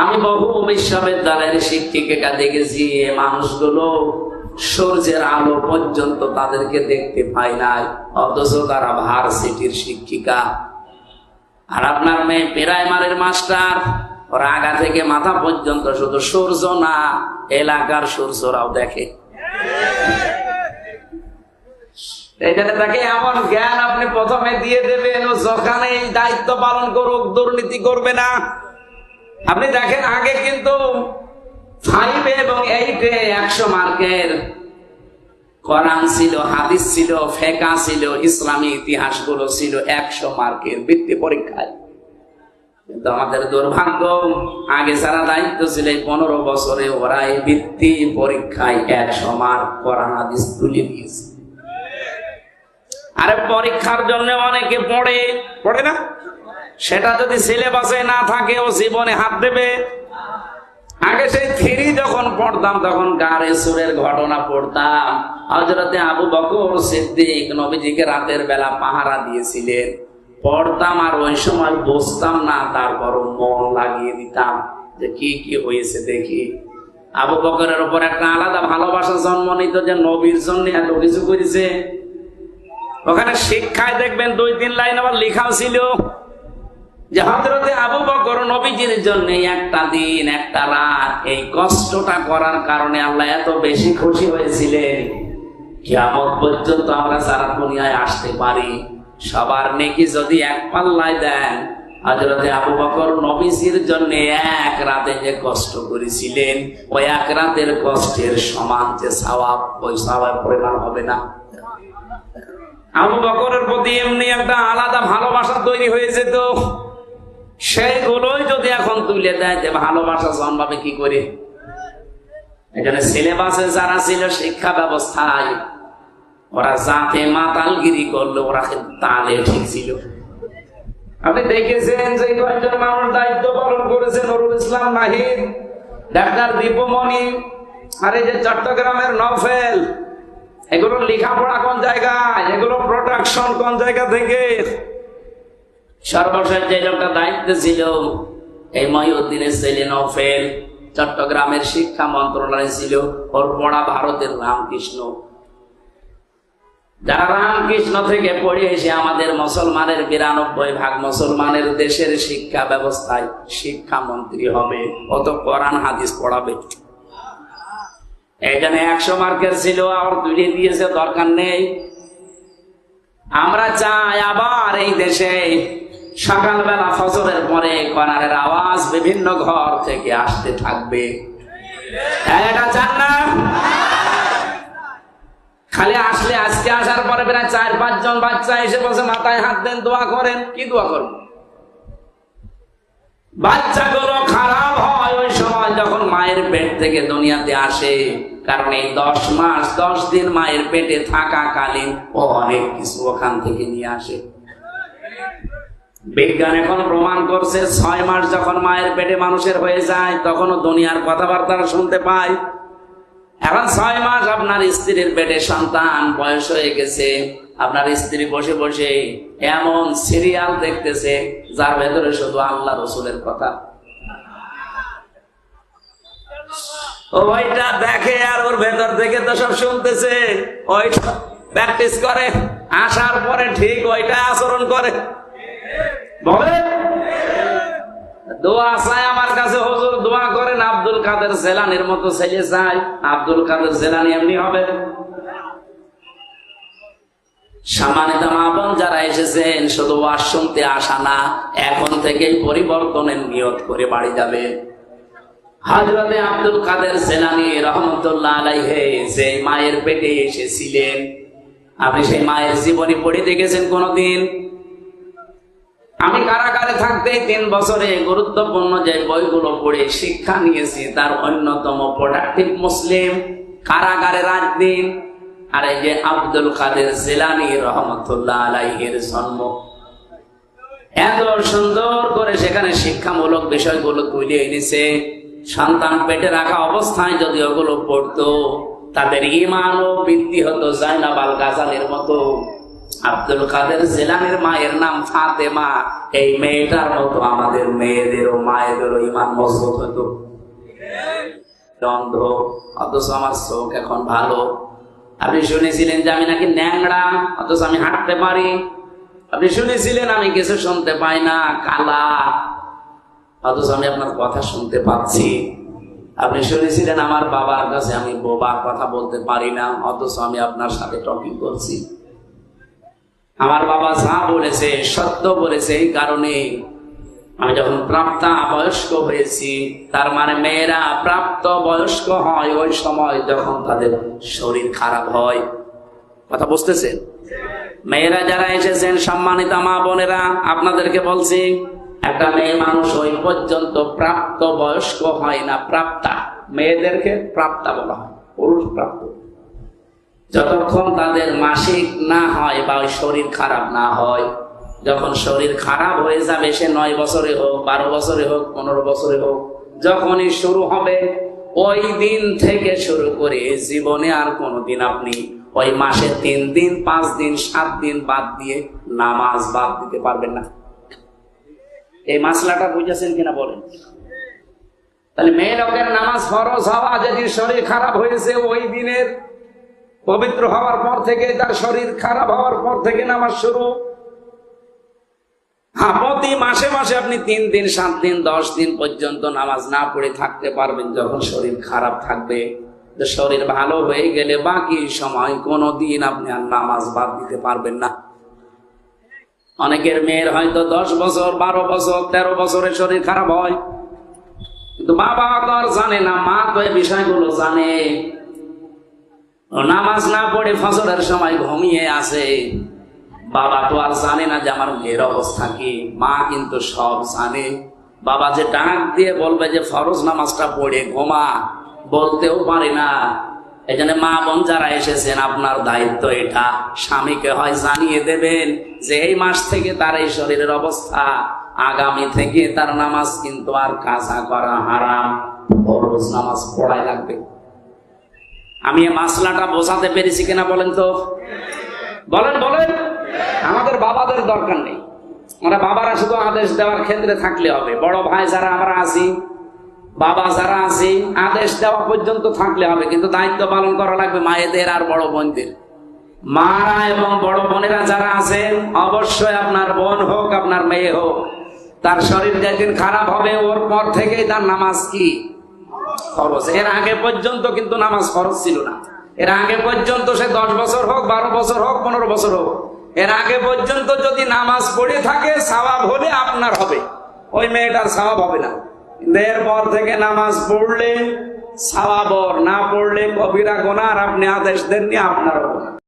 আমি বহু বিশ্ববিদ্যালয়ের শিক্ষিকা দেখেছি মানুষগুলো সূর্যের আলো পর্যন্ত তাদেরকে দেখতে পাই নাই। অথচ তারা ভার্সিটির শিক্ষিকা। আর আপনার মেয়ে প্রাইমারির মাস্টার, ওর আগা থেকে মাথা পর্যন্ত শুধু সূর্য না, এলাকার সূর্যরাও দেখে। আপনি প্রথমে দিয়ে দেবেন, ও যখানে দায়িত্ব পালন করুক, দুর্নীতি করবে না। আপনি দেখেন, আগে কিন্তু ফাইভে এবং এইটে একশো মার্কের কোরআন ছিল, হাদিস ছিল, ফেকা ছিল, ইসলামী ইতিহাসগুলো ছিল একশো মার্কের বৃত্তি পরীক্ষায়। কিন্তু আমাদের দুর্ভাগ্য, আগে যারা দায়িত্ব ছিল এই পনেরো বছরে ওরা এই বৃত্তি পরীক্ষায় একশো মার্ক কোরআন, হাদিস তুলে দিয়েছে। আরে পরীক্ষার জন্য অনেকে পড়ে পড়ে না? সেটা যদি সিলেবাসে না থাকে, ও জীবনে হাত দেবে। আগে সেই থ্রি যখন পড়তাম, তখন গাড়ে সুরের ঘটনা পড়তাম। হজরতে আবু বকর সিদ্দিক নবীজিকে রাতের বেলা পাহারা দিয়েছিলেন। পড়তাম আর ওই সময় বসতাম না তারপর মন লাগিয়ে দিতাম যে কি কি হয়েছে দেখি। আবু বকরের উপর একটা আলাদা ভালোবাসা জন্ম নিত যে নবীর জন্য এত কিছু করেছে। ওখানে শিক্ষায় দেখবেন দুই, তিন লাইন আবার লেখাও ছিল। যে হজরতে আবু বকর নবীজির জন্য একটা দিন, একটা রাত এই কষ্টটা করার কারণে আল্লাহ এত বেশি খুশি হয়েছিলেন। কিয়ামত পর্যন্ত আমরা সারা দুনিয়ায় আসতে পারি। সবার নেকি যদি এক পাল্লায় দেন হজরতে আবু বকর নবীজির জন্য এক রাতে যে কষ্ট করেছিলেন, ওই এক রাতের কষ্টের সমান যে সওয়াব ওই সওয়াব পরিমাণ হবে না। আবু বকরের প্রতি এমনি একটা আলাদা ভালোবাসা তৈরি হয়েছে তো। সেইগুলোই যদি এখন তুলে দেয়, যে ভালোবাসা জন্মাবে কি করে? এখানে সিলেবাসে যারা ছিল, শিক্ষা ব্যবস্থায়, ওরা জাতে মাতালগিরি করল, ওরা তালে ঠিক ছিল। আপনি দেখেছেন যে কয়েকজন মানুষ দায়িত্ব পালন করেছে, নুরুল ইসলাম নাহিদ ডাক্তার দীপমণি, আর এই যে চট্টগ্রামের নফেল এগুলো লেখাপড়া কোন জায়গায়? এগুলো প্রোডাকশন কোন জায়গা থেকে? সর্বশেষ যে লোকটা দায়িত্ব ছিল, এই মহিউদ্দিনের ছেলে নফেল চট্টগ্রামের শিক্ষা মন্ত্রণালয় ছিল ওর পড়া ভারতের রামকৃষ্ণ। যারা রামকৃষ্ণ থেকে পড়ে এসে আমাদের মুসলমানের বিরানব্বই ভাগ মুসলমানের দেশের শিক্ষা ব্যবস্থায় শিক্ষামন্ত্রী হবে, অত কোরআন হাদিস পড়াবে। এখানে একশো মার্কের ছিল, আবার তুলে দিয়েছে, দরকার নেই। আমরা চাই আবার এই দেশে সকালবেলা ফজরের পরে কনারের আওয়াজ বিভিন্ন ঘর থেকে আসতে থাকবে। না? খালি আসলে আজকে আসার পরে প্রায় চার পাঁচজন বাচ্চা এসে বসে মাথায় হাত দেন, দোয়া করেন। কি দোয়া করবেন বাচ্চাগুলো খারাপ হয় ওই সময় যখন মায়ের পেট থেকে দুনিয়াতে আসে, কারণ এই দশ মাস, দশ দিন মায়ের পেটে থাকাকালীন ও অনেক কিছু ওখান থেকে নিয়ে আসে। বিজ্ঞান এখন প্রমাণ করছে, ছয় মাস যখন মায়ের পেটে মানুষের হয়ে যায়, তখনও দুনিয়ার কথাবার্তা শুনতে পায়। এখন ছয় মাস আপনার স্ত্রীর পেটে সন্তান, বয়স হয়ে গেছে, আপনার স্ত্রী বসে বসে এমন সিরিয়াল দেখতেছে, যার ভেতরে শুধু আল্লাহ রসুলের কথা। ওইটা দেখে আর ওর ভেতর থেকে তো সব শুনতেছে, ওইটা প্র্যাকটিস করে, আসার পরে ঠিক ওইটা আচরণ করে। বলে দোয়া চাই আমার কাছে, হুজুর দোয়া করেন, আব্দুল কাদের জেলানির মতো ছেলে চাই। আব্দুল কাদের জেলানি এমনি হবে। সম্মানিত মা বোন যারা এসেছেন, শুধু শুনতে আসা না, এখন থেকেই পরিবর্তনের নিয়ত করে বাড়ি যাবে। হাজরতে আব্দুল কাদের সেনানি রহমতুল্লাহ আলাইহে যে মায়ের পেটে এসেছিলেন। আপনি সেই মায়ের জীবনী পড়ে দেখেছেন কোনদিন? আমি কারাগারে থাকতে তিন বছরে গুরুত্বপূর্ণ যে বইগুলো পড়ে শিক্ষা নিয়েছি, তার অন্যতম প্রোডাক্টিভ মুসলিম কারাগারে রাত দিন আর এই যে আব্দুল কাদের জেলানি রহমতুল্লাহ আলাইহের জন্ম। এত সুন্দর করে সেখানে শিক্ষামূলক বিষয়গুলো তুলে এনেছে। সন্তান পেটে রাখা অবস্থায় যদি ওগুলো পড়তো, তাদের ইমানও বৃদ্ধি হতো জাইনাব আল গাজালের মতো। আব্দুল কাদের জেলানির মায়ের নাম ফাতেমা। এই মেয়েটার মতো আমাদের মেয়েদেরও মায়েদেরও ইমান মজবুত হতো। অন্ধ অথচ আমার চোখ এখন ভালো। আপনি শুনেছিলেন যে আমি নাকি ন্যাংরা অথচ আমি হাঁটতে পারি। আপনি শুনেছিলেন আমি কিছু শুনতে পাই না, কালা। অথচ আমি আপনার কথা শুনতে পাচ্ছি। আপনি শুনেছিলেন আমার বাবার কাছে আমি বোবা কথা বলতে পারি না, অথচ আমি আপনার সাথে টকিং করছি। আমার বাবা যা বলেছে, সত্য বলেছে এই কারণে আমি যখন প্রাপ্তা বয়স্ক হয়েছি, তার মানে মেয়েরা প্রাপ্ত বয়স্ক হয় ওই সময় যখন তাদের শরীর খারাপ হয়। কথা বুঝতেছেন? মেয়েরা যারা এসেছেন, সম্মানিত মা বোনেরা, আপনাদেরকে বলছি, একটা মেয়ে মানুষ ওই পর্যন্ত প্রাপ্ত বয়স্ক হয় না, প্রাপ্তা। মেয়েদেরকে প্রাপ্তা বলা হয়, পুরুষ প্রাপ্ত। যতক্ষণ তাদের মাসিক না হয় বা শরীর খারাপ না হয়, যখন শরীর খারাপ হয়ে যাবে, সে নয় বছরে হোক, বারো বছরে হোক, পনেরো বছরে হোক, যখনই শুরু হবে, ওই দিন থেকে শুরু করে জীবনে আর কোনোদিন আপনি ওই মাসে তিন দিন, পাঁচ দিন, সাত দিন বাদ দিয়ে নামাজ বাদ দিতে পারবেন না। এই মাসলাটা বুঝেছেন কিনা বলেন? তাহলে মেয়ে লোকের নামাজ ফরজ হওয়া, যদি শরীর খারাপ হয়েছে, ওই দিনের পবিত্র হওয়ার পর থেকে তার শরীর খারাপ হওয়ার পর থেকে নামাজ শুরু। হ্যাঁ, প্রতি মাসে মাসে আপনি তিন দিন সাত দিন দশ দিন পর্যন্ত নামাজ না পড়ে থাকতে পারবেন যখন শরীর খারাপ থাকবে। শরীর ভালো হয়ে গেলে বাকি সময় কোনো দিন আপনি আর নামাজ বাদ দিতে পারবেন না। অনেকের মেয়ের হয়তো দশ বছর বারো বছর তেরো বছরের শরীর খারাপ হয়। কিন্তু বাবা তো আর জানে না মা তো এই বিষয়গুলো জানে। নামাজ না পড়ে ফসলের সময় ঘুমিয়ে আসে বাবা তো আর জানে না যে আমার মেয়ের অবস্থা কি, মা কিন্তু সব জানে। বাবা যে ডাক দিয়ে বলবে যে ফরজ নামাজটা পড়ে ঘুমা, বলতেও পারে না। এখানে মা বোন যারা এসেছেন, আপনার দায়িত্ব এটা। স্বামীকে হয় জানিয়ে দেবেন যে এই মাস থেকে তার এই শরীরের অবস্থা, আগামী থেকে তার নামাজ কিন্তু আর কাজা করা হারাম। ফরজ নামাজ পড়াই লাগবে। আমি এই মাসলাটা বোঝাতে পেরেছি কিনা বলেন তো? বলেন বলেন। আমাদের বাবাদের দরকার নেই। আমরা বাবারা শুধু আদেশ দেওয়ার ক্ষেত্রে থাকলে হবে। বড় ভাই যারা আমরা আছি, বাবা যারা আছি, আদেশ দেওয়া পর্যন্ত থাকলে হবে। কিন্তু দায়িত্ব পালন করা লাগবে মায়েদের আর বড় বোনদের। মারা এবং বড় বোনেরা যারা আছেন, অবশ্যই আপনার বোন হোক, আপনার মেয়ে হোক, তার শরীর যেদিন খারাপ হবে, ওর পর থেকেই তার নামাজ কি? খরচ। এর আগে পর্যন্ত কিন্তু নামাজ ফরজ ছিল না। এর আগে পর্যন্ত সে দশ বছর হোক, বারো বছর হোক, পনেরো বছর হোক। এর আগে পর্যন্ত যদি নামাজ পড়ে থাকে, স্বভাব হলে আপনার হবে। ওই মেয়েটার স্বভাব হবে না। এরপর থেকে নামাজ পড়লে স্বভাব না পড়লে কবিরা গোনার, আপনি আদেশ দেননি, আপনার হবে